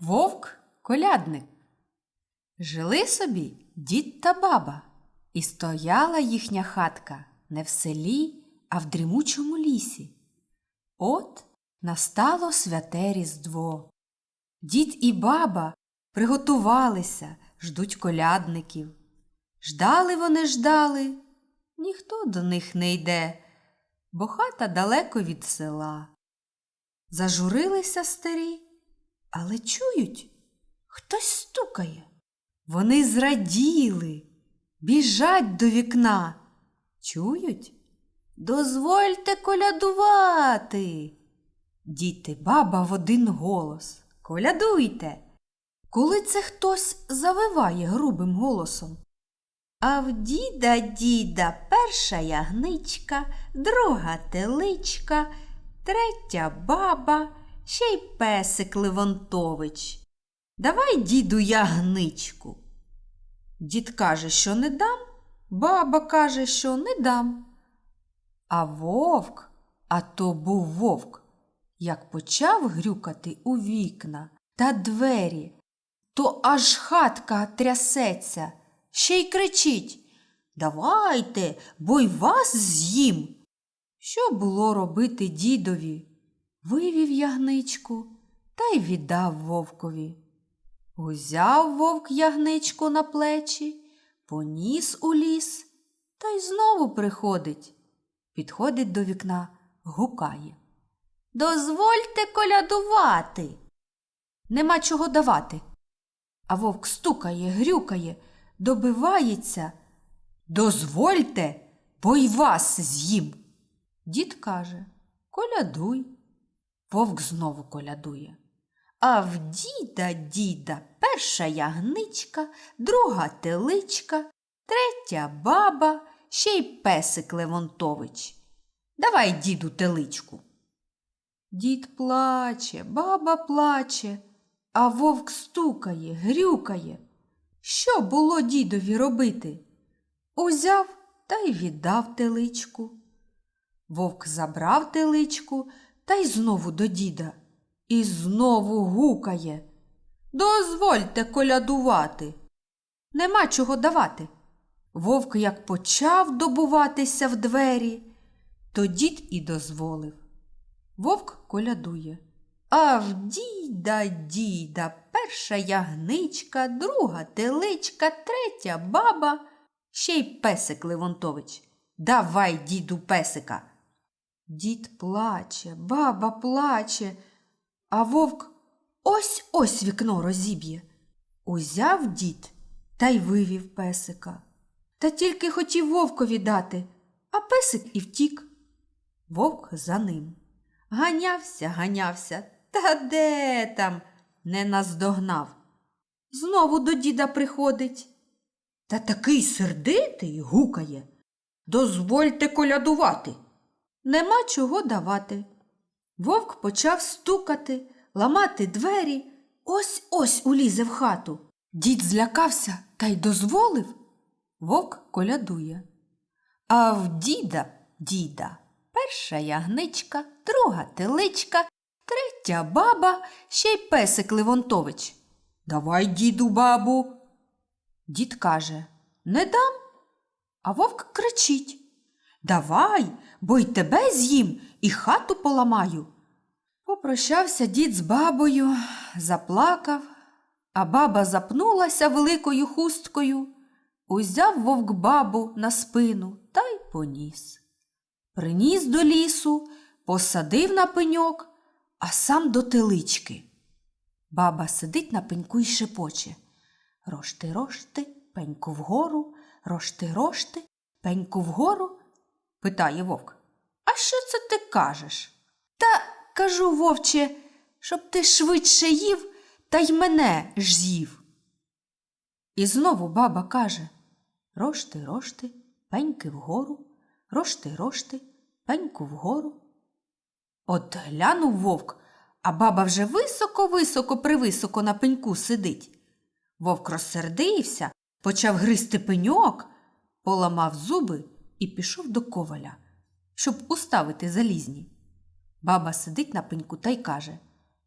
Вовк колядник. Жили собі дід та баба, і стояла їхня хатка не в селі, а в дрімучому лісі. От настало святе Різдво. Дід і баба приготувалися, ждуть колядників. Ждали вони ждали, ніхто до них не йде, бо хата далеко від села. Зажурилися старі, але чують, хтось стукає. Вони зраділи, біжать до вікна. Чують? Дозвольте колядувати. Діти, баба в один голос. Колядуйте. Коли це хтось завиває грубим голосом. А в діда діда перша ягничка, друга теличка, третя баба, ще й песик Левонтович. Давай, діду, ягничку. Дід каже, що не дам, баба каже, що не дам. А вовк, а то був вовк, як почав грюкати у вікна та двері, то аж хатка трясеться, ще й кричить Давайте, бо й вас з'їм. Що було робити дідові? Вивів ягничку та й віддав вовкові. Узяв вовк ягничку на плечі, поніс у ліс та й знову приходить. Підходить до вікна, гукає. Дозвольте колядувати. Нема чого давати. А вовк стукає, грюкає, добивається. Дозвольте, бо й вас з'їм. Дід каже Колядуй. Вовк знову колядує. А в діда діда перша ягничка, друга теличка, третя баба, ще й песик Левонтович. Давай, діду, теличку. Дід плаче, баба плаче, а вовк стукає, грюкає. Що було дідові робити? Узяв та й віддав теличку. Вовк забрав теличку та й знову до діда. І знову гукає. Дозвольте колядувати. Нема чого давати. Вовк як почав добуватися в двері, то дід і дозволив. Вовк колядує. А в діда діда перша ягничка, друга теличка, третя баба, ще й песик Левонтович. Давай, діду, песика. Дід плаче, баба плаче, а вовк ось ось вікно розіб'є. Узяв дід та й вивів песика. Та тільки хотів вовкові дати, а песик і втік. Вовк за ним. Ганявся, ганявся, та де там не наздогнав. Знову до діда приходить. Та такий сердитий гукає. Дозвольте колядувати. Нема чого давати. Вовк почав стукати, ламати двері. Ось ось улізе в хату. Дід злякався та й дозволив. Вовк колядує. А в діда діда перша ягничка, друга теличка, третя баба, ще й песик Левонтович. Давай, діду, бабу. Дід каже Не дам. А вовк кричить Давай, бо й тебе з'їм і хату поламаю. Попрощався дід з бабою, заплакав, а баба запнулася великою хусткою, узяв вовк бабу на спину та й поніс. Приніс до лісу, посадив на пеньок, а сам до телички. Баба сидить на пеньку й шепоче. Рошти, рошти, пеньку вгору, рошти, рошти, пеньку вгору питає вовк. А що це ти кажеш? Та кажу, вовче, щоб ти швидше їв та й мене ж з'їв. І знову баба каже Рошти, рошти, пеньки вгору, рошти, рошти, пеньку вгору. От глянув вовк, а баба вже високо-високо привисоко на пеньку сидить. Вовк розсердився, почав гризти пеньок, поламав зуби і пішов до коваля, щоб уставити залізні. Баба сидить на пеньку та й каже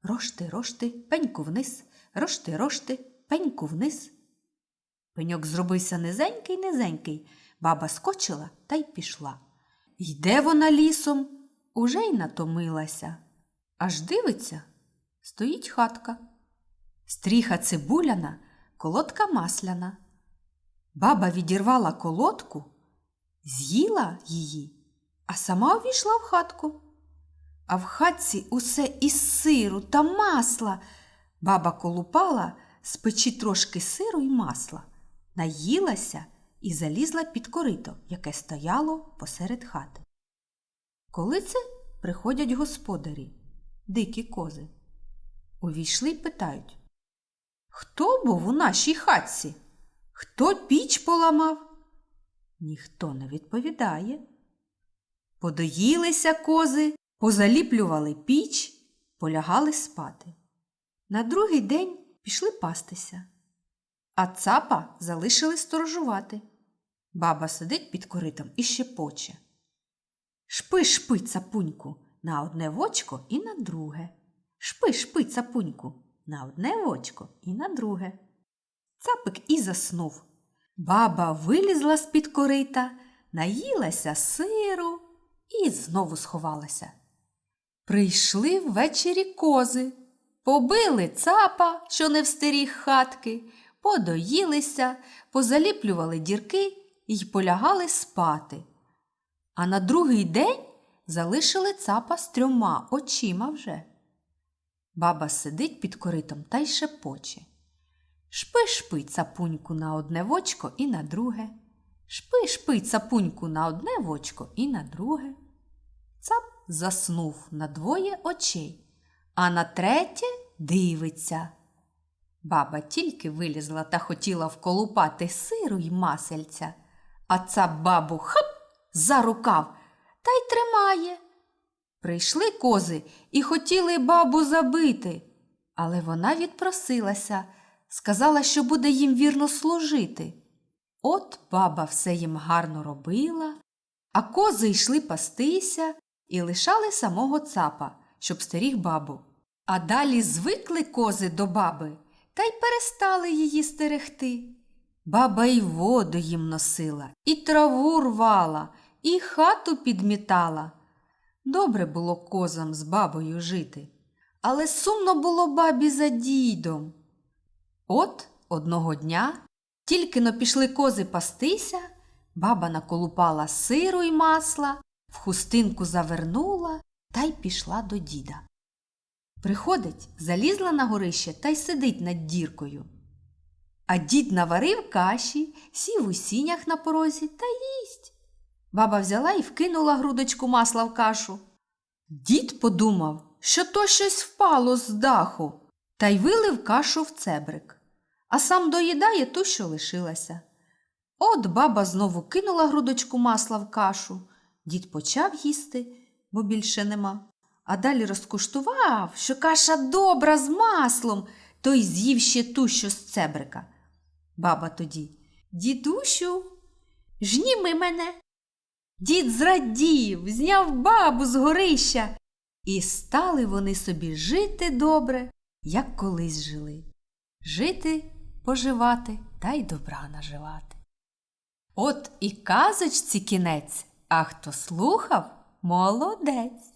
Рошти, рошти, пеньку вниз, рошти, рошти, пеньку вниз. Пеньок зробився низенький, низенький. Баба скочила та й пішла. Йде вона лісом, уже й натомилася. Аж дивиться, стоїть хатка. Стріха цибуляна, колодка масляна. Баба відірвала колодку, з'їла її, а сама увійшла в хатку. А в хатці усе із сиру та масла. Баба колупала з печі трошки сиру й масла, наїлася і залізла під корито, яке стояло посеред хати. Коли це приходять господарі, дикі кози. Увійшли й питають Хто був у нашій хатці? Хто піч поламав? Ніхто не відповідає. Подоїлися кози, позаліплювали піч, полягали спати. На другий день пішли пастися, а цапа залишили сторожувати. Баба сидить під коритом і щепоче. Шпи, шпи, цапуньку, на одне вочко і на друге. Шпи, шпи, цапуньку, на одне вочко і на друге. Цапик і заснув. Баба вилізла з-під корита, наїлася сиру і знову сховалася. Прийшли ввечері кози, побили цапа, що не встеріг хатки, подоїлися, позаліплювали дірки і полягали спати. А на другий день залишили цапа з трьома очима вже. Баба сидить під коритом та й шепоче. Шпи, шпи, цапуньку на одне вочко і на друге. Шпи, шпи, цапуньку на одне вочко і на друге. Цап заснув на двоє очей, а на третє дивиться. Баба тільки вилізла та хотіла вколупати сиру й масельця, а цап бабу хап за рукав та й тримає. Прийшли кози і хотіли бабу забити, але вона відпросилася, сказала, що буде їм вірно служити. От баба все їм гарно робила, а кози йшли пастися і лишали самого цапа, щоб стеріг бабу. А далі звикли кози до баби та й перестали її стерегти. Баба й воду їм носила, і траву рвала, і хату підмітала. Добре було козам з бабою жити, але сумно було бабі за дідом. От одного дня, тільки но пішли кози пастися, баба наколупала сиру й масла, в хустинку завернула та й пішла до діда. Приходить, залізла на горище та й сидить над діркою. А дід наварив каші, сів у сінях на порозі та їсть. Баба взяла і вкинула грудочку масла в кашу. Дід подумав, що то щось впало з даху, та й вилив кашу в цебрик, а сам доїдає ту, що лишилася. От баба знову кинула грудочку масла в кашу. Дід почав їсти, бо більше нема. А далі розкуштував, що каша добра з маслом, то й з'їв ще ту, що з цебрика. Баба тоді Дідусю, жніми мене. Дід зрадів, зняв бабу з горища, і стали вони собі жити добре, як колись жили. Жити, поживати та й добра наживати. От і казочці кінець, а хто слухав, молодець.